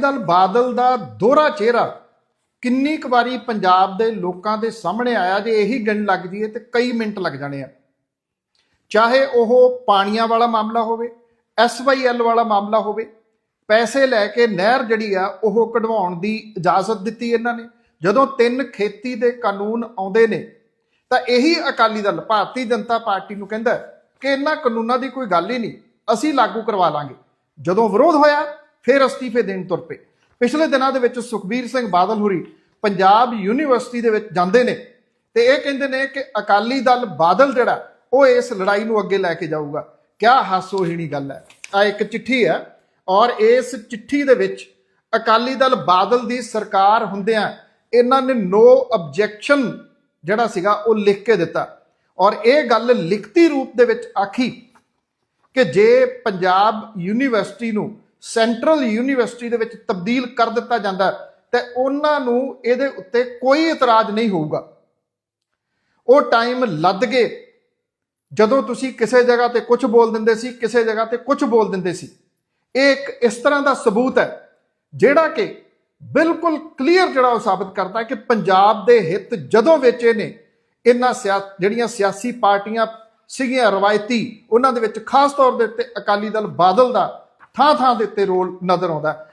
ਦਲ ਬਾਦਲ ਦਾ ਦੋਹਰਾ ਚਿਹਰਾ ਕਿੰਨੀ ਕੁ ਵਾਰੀ ਪੰਜਾਬ ਦੇ ਲੋਕਾਂ ਦੇ ਸਾਹਮਣੇ ਆਇਆ ਜੇ ਇਹੀ ਗਿਣ ਲੱਗ ਜੀਏ ਤੇ ਕਈ ਮਿੰਟ ਲੱਗ ਜਾਣੇ ਆ। ਚਾਹੇ ਉਹ ਪਾਣੀਆਂ ਵਾਲਾ ਮਾਮਲਾ ਹੋਵੇ ਐਸਵਾਈਐਲ ਵਾਲਾ ਮਾਮਲਾ ਹੋਵੇ, ਪੈਸੇ ਲੈ ਕੇ ਨਹਿਰ ਜਿਹੜੀ ਆ, ਉਹ ਕਢਵਾਉਣ ਦੀ ਇਜਾਜ਼ਤ ਦਿੱਤੀ ਇਹਨਾਂ ਨੇ। ਜਦੋਂ ਤਿੰਨ ਖੇਤੀ ਦੇ ਕਾਨੂੰਨ ਆਉਂਦੇ ਨੇ, ਤਾਂ ਇਹੀ ਅਕਾਲੀ ਦਲ, ਭਾਰਤੀ ਜਨਤਾ ਪਾਰਟੀ ਨੂੰ ਕਹਿੰਦਾ ਕਿ ਇਹਨਾਂ ਕਾਨੂੰਨਾਂ ਦੀ ਕੋਈ ਗੱਲ ਹੀ ਨਹੀਂ, ਅਸੀਂ ਲਾਗੂ ਕਰਵਾ ਲਾਂਗੇ। ਜਦੋਂ ਵਿਰੋਧ ਹੋਇਆ ਫਿਰ ਅਸਤੀਫੇ ਦੇਣ ਤੁਰ ਪਏ। ਪਿਛਲੇ ਦਿਨਾਂ ਦੇ ਵਿੱਚ ਸੁਖਬੀਰ ਸਿੰਘ ਬਾਦਲ ਹੁਰੀ ਪੰਜਾਬ ਯੂਨੀਵਰਸਿਟੀ ਦੇ ਵਿੱਚ ਜਾਂਦੇ ਨੇ ਤੇ ਇਹ ਕਹਿੰਦੇ ਨੇ ਕਿ ਅਕਾਲੀ ਦਲ ਬਾਦਲ ਜਿਹੜਾ, ਉਹ ਇਸ ਲੜਾਈ ਨੂੰ ਅੱਗੇ ਲੈ ਕੇ ਜਾਊਗਾ। ਕਿਆ ਹਾਸੋਹੀਣੀ ਗੱਲ ਹੈ। ਆ ਇੱਕ ਚਿੱਠੀ ਹੈ ਔਰ ਇਸ ਚਿੱਠੀ ਦੇ ਵਿੱਚ ਅਕਾਲੀ ਦਲ ਬਾਦਲ ਦੀ ਸਰਕਾਰ ਹੁੰਦਿਆਂ ਇਹਨਾਂ ਨੇ ਨੋ ਆਬਜੈਕਸ਼ਨ ਜਿਹੜਾ ਸੀਗਾ, ਉਹ ਲਿਖ ਕੇ ਦਿੱਤਾ। ਔਰ ਇਹ ਗੱਲ ਲਿਖਤੀ ਰੂਪ ਦੇ ਵਿੱਚ ਆਖੀ ਕਿ ਜੇ ਪੰਜਾਬ ਯੂਨੀਵਰਸਿਟੀ ਨੂੰ ਸੈਂਟਰਲ ਯੂਨੀਵਰਸਿਟੀ ਦੇ ਵਿੱਚ ਤਬਦੀਲ ਕਰ ਦਿੱਤਾ ਜਾਂਦਾ ਤੇ ਉਹਨਾਂ ਨੂੰ ਇਹਦੇ ਉੱਤੇ ਕੋਈ ਇਤਰਾਜ਼ ਨਹੀਂ ਹੋਊਗਾ। ਉਹ ਟਾਈਮ ਲੱਦ ਗਏ। ਜਦੋਂ ਤੁਸੀਂ ਕਿਸੇ ਜਗ੍ਹਾ ਤੇ ਕੁਝ ਬੋਲ ਦਿੰਦੇ ਸੀ, ਕਿਸੇ ਜਗ੍ਹਾ ਤੇ ਕੁਝ ਬੋਲ ਦਿੰਦੇ ਸੀ। ਇਹ ਇੱਕ ਇਸ ਤਰ੍ਹਾਂ ਦਾ ਸਬੂਤ ਹੈ, ਜਿਹੜਾ ਕਿ ਬਿਲਕੁਲ ਕਲੀਅਰ ਜਿਹੜਾ ਉਹ ਸਾਬਤ ਕਰਦਾ ਕਿ ਪੰਜਾਬ ਦੇ ਹਿੱਤ ਜਦੋਂ ਵੇਚੇ ਨੇ, ਇਹਨਾਂ ਸਿਆ, ਜਿਹੜੀਆਂ ਸਿਆਸੀ ਪਾਰਟੀਆਂ ਸੀਗੀਆਂ ਰਵਾਇਤੀ, ਉਹਨਾਂ ਦੇ ਵਿੱਚ ਖਾਸ ਤੌਰ ਦੇ ਉੱਤੇ ਅਕਾਲੀ ਦਲ ਬਾਦਲ ਦਾ ਥਾਂ ਥਾਂ ਦੇ ਉੱਤੇ ਰੋਲ ਨਜ਼ਰ ਆਉਂਦਾ ਹੈ।